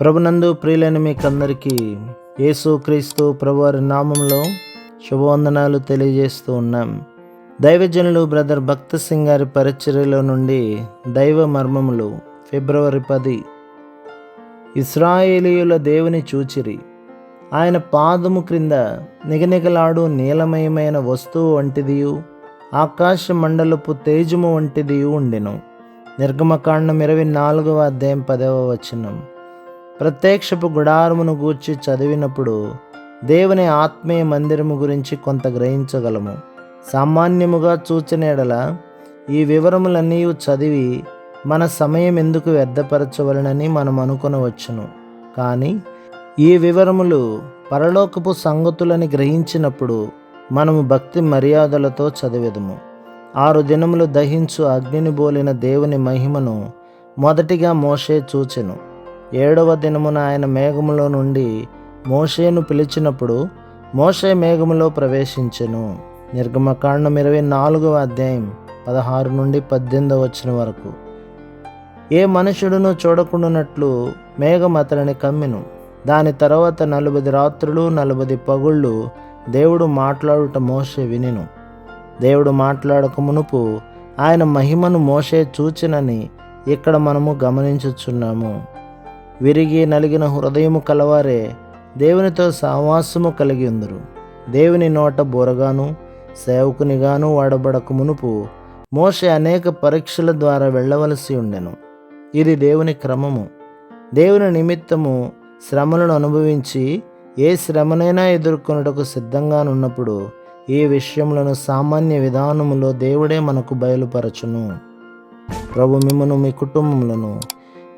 ప్రభునందు ప్రియులైన మీకందరికీ యేసు క్రీస్తు ప్రభువారి నామంలో శుభవందనాలు తెలియజేస్తూ ఉన్నాం. దైవజనులు బ్రదర్ భక్త సింగ్ గారి పరిచర్యలో నుండి దైవ మర్మములు ఫిబ్రవరి పది. ఇస్రాయేలీయుల దేవుని చూచిరి. ఆయన పాదము క్రింద నిగనిగలాడు నీలమయమైన వస్తువు వంటిదియు ఆకాశ మండలపు తేజము వంటిదియు ఉండెను. నిర్గమకాండం ఇరవై నాలుగవ అధ్యాయం పదవ వచనం. ప్రత్యక్షపు గుడారమును గూర్చి చదివినప్పుడు దేవుని ఆత్మీయ మందిరము గురించి కొంత గ్రహించగలము. సామాన్యముగా చూచిన ఎడల ఈ వివరములన్నీ చదివి మన సమయం ఎందుకు వ్యర్థపరచవలనని మనం అనుకొనవచ్చును. కానీ ఈ వివరములు పరలోకపు సంగతులని గ్రహించినప్పుడు మనము భక్తి మర్యాదలతో చదివేదము. ఆరు దినములు దహించు అగ్నిని బోలిన దేవుని మహిమను మొదటిగా మోషే చూచెను. ఏడవ దినమున ఆయన మేఘములో నుండి మోషేను పిలిచినప్పుడు మోషే మేఘములో ప్రవేశించెను. నిర్గమకాండం ఇరవై నాలుగవ అధ్యాయం పదహారు నుండి పద్దెనిమిదవ వచ్చిన వరకు. ఏ మనుషుడును చూడకుండానట్లు మేఘం అతనిని కమ్మిను. దాని తర్వాత నలభై రాత్రులు నలభై పగుళ్ళు దేవుడు మాట్లాడుట మోషే వినిను. దేవుడు మాట్లాడక మునుపు ఆయన మహిమను మోషే చూచినని ఇక్కడ మనము గమనించుచున్నాము. విరిగి నలిగిన హృదయము కలవారే దేవునితో సావాసము కలిగి ఉందరు. దేవుని నోట బోరగాను సేవకునిగాను వాడబడక మునుపు మోషే అనేక పరీక్షల ద్వారా వెళ్ళవలసి ఉండెను. ఇది దేవుని క్రమము. దేవుని నిమిత్తము శ్రమలను అనుభవించి ఏ శ్రమనైనా ఎదుర్కొనుటకు సిద్ధంగానున్నప్పుడు ఈ విషయములను సామాన్య విధానములో దేవుడే మనకు బయలుపరచును. ప్రభు మిమ్మను మీ కుటుంబములను